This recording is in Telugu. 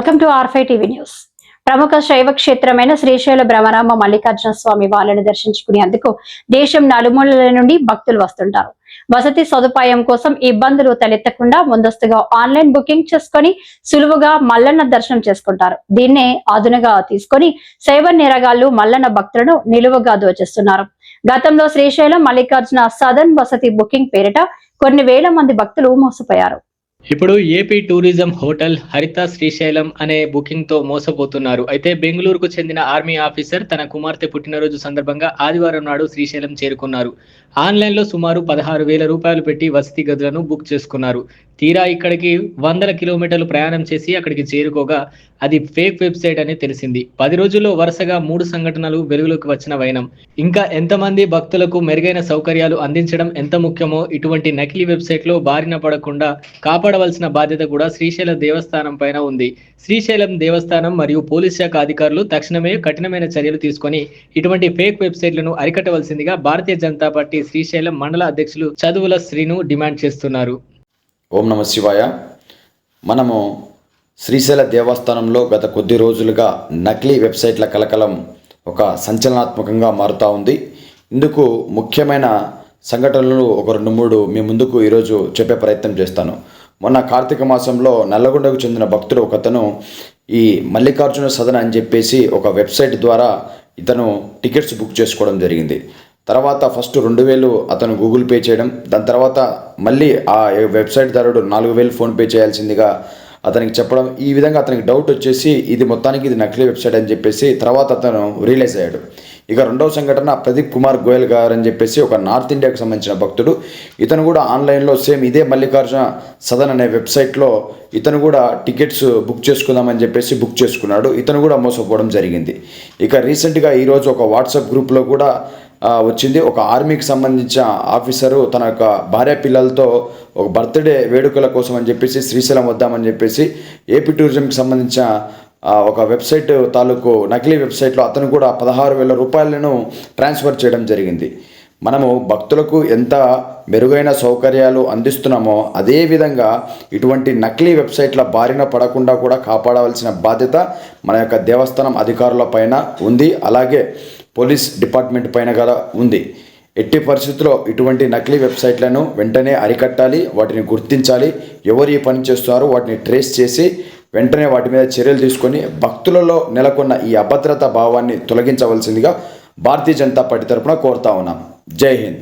వెల్కమ్ టు ఆర్ఫై టీవీ న్యూస్. ప్రముఖ శైవ క్షేత్రమైన శ్రీశైల భ్రమరామ మల్లికార్జున స్వామి వారిని దర్శించుకునేందుకు దేశం నలుమూలల నుండి భక్తులు వస్తుంటారు. వసతి సదుపాయం కోసం ఇబ్బందులు తలెత్తకుండా ముందస్తుగా ఆన్లైన్ బుకింగ్ చేసుకొని సులువుగా మల్లన్న దర్శనం చేసుకుంటారు. దీన్నే అదునుగా తీసుకొని శైవ నిరగాళ్ళు మల్లన్న భక్తులను నిలువుగా దోచేస్తున్నారు. గతంలో శ్రీశైలం మల్లికార్జున సదన్ వసతి బుకింగ్ పేరిట కొన్ని వేల మంది భక్తులు మోసపోయారు. ఇప్పుడు AP tourism hotel Haritha Srisailam అనే బుకింగ్తో మోసపోతున్నారు. అయితే బెంగళూరుకు చెందిన ఆర్మీ ఆఫీసర్ తన కుమార్తె పుట్టినరోజు సందర్భంగా ఆదివారం నాడు శ్రీశైలం చేరుకున్నారు. ఆన్లైన్లో సుమారు పదహారు వేల రూపాయలు పెట్టి వసతి గదులను బుక్ చేసుకున్నారు. తీరా ఇక్కడికి వందల కిలోమీటర్లు ప్రయాణం చేసి అక్కడికి చేరుకోగా అది ఫేక్ వెబ్సైట్ అని తెలిసింది. పది రోజుల్లో వరుసగా మూడు సంఘటనలు వెలుగులోకి వచ్చిన వైనం. ఇంకా ఎంతమంది భక్తులకు మెరుగైన సౌకర్యాలు అందించడం ఎంత ముఖ్యమో ఇటువంటి నకిలీ వెబ్సైట్లో బారిన పడకుండా కాపాడవలసిన బాధ్యత కూడా శ్రీశైలం దేవస్థానం పైన ఉంది. శ్రీశైలం దేవస్థానం మరియు పోలీస్ శాఖ అధికారులు తక్షణమే కఠినమైన చర్యలు తీసుకొని ఇటువంటి ఫేక్ వెబ్సైట్లను అరికట్టవలసిందిగా భారతీయ జనతా పార్టీ శ్రీశైలం మండల అధ్యక్షులు చదువుల శ్రీను డిమాండ్ చేస్తున్నారు. ఓం నమ శివాయ. మనము శ్రీశైల దేవస్థానంలో గత కొద్ది రోజులుగా నకిలీ వెబ్సైట్ల కలకలం ఒక సంచలనాత్మకంగా మారుతూ ఉంది. ఇందుకు ముఖ్యమైన సంఘటనలు ఒక రెండు మూడు మీ ముందుకు ఈరోజు చెప్పే ప్రయత్నం చేస్తాను. మొన్న కార్తీక మాసంలో నల్లగొండకు చెందిన భక్తుడు ఒకతను ఈ మల్లికార్జున సదన అని చెప్పేసి ఒక వెబ్సైట్ ద్వారా ఇతను టికెట్స్ బుక్ చేసుకోవడం జరిగింది. తర్వాత ఫస్ట్ రెండు వేలు అతను గూగుల్ పే చేయడం దాని తర్వాత మళ్ళీ ఆ వెబ్సైట్ ధరుడు నాలుగు వేలు ఫోన్పే చేయాల్సిందిగా అతనికి చెప్పడం. ఈ విధంగా అతనికి డౌట్ వచ్చేసి ఇది మొత్తానికి ఇది నకిలీ వెబ్సైట్ అని చెప్పేసి తర్వాత అతను రియలైజ్ అయ్యాడు. ఇక రెండవ సంఘటన ప్రదీప్ కుమార్ గోయల్ గారు అని చెప్పేసి ఒక నార్త్ ఇండియాకు సంబంధించిన భక్తుడు. ఇతను కూడా ఆన్లైన్లో సేమ్ ఇదే మల్లికార్జున సదన్ అనే వెబ్సైట్లో ఇతను కూడా టికెట్స్ బుక్ చేసుకుందామని చెప్పేసి బుక్ చేసుకున్నాడు. ఇతను కూడా మోసపోవడం జరిగింది. ఇక రీసెంట్గా ఈరోజు ఒక వాట్సాప్ గ్రూప్లో కూడా వచ్చింది. ఒక ఆర్మీకి సంబంధించిన ఆఫీసరు తన యొక్క భార్య పిల్లలతో ఒక బర్త్డే వేడుకల కోసం అని చెప్పేసి శ్రీశైలం వద్దామని చెప్పేసి ఏపీ టూరిజంకి సంబంధించిన ఒక వెబ్సైట్ తాలూకు నకిలీ వెబ్సైట్లో అతను కూడా పదహారు వేల రూపాయలను ట్రాన్స్ఫర్ చేయడం జరిగింది. మనము భక్తులకు ఎంత మెరుగైన సౌకర్యాలు అందిస్తున్నామో అదేవిధంగా ఇటువంటి నకిలీ వెబ్సైట్ల బారిన పడకుండా కూడా కాపాడవలసిన బాధ్యత మన యొక్క దేవస్థానం అధికారుల పైన ఉంది. అలాగే పోలీస్ డిపార్ట్మెంట్ పైన కూడా ఉంది. ఎట్టి పరిస్థితుల్లో ఇటువంటి నకిలీ వెబ్సైట్లను వెంటనే అరికట్టాలి వాటిని గుర్తించాలి ఎవరు ఈ పని చేస్తున్నారో వాటిని ట్రేస్ చేసి వెంటనే వాటి మీద చర్యలు తీసుకొని భక్తులలో నెలకొన్న ఈ అభద్రతా భావాన్ని తొలగించవలసిందిగా భారతీయ జనతా పార్టీ తరఫున కోరుతా ఉన్నాం. జై హింద్.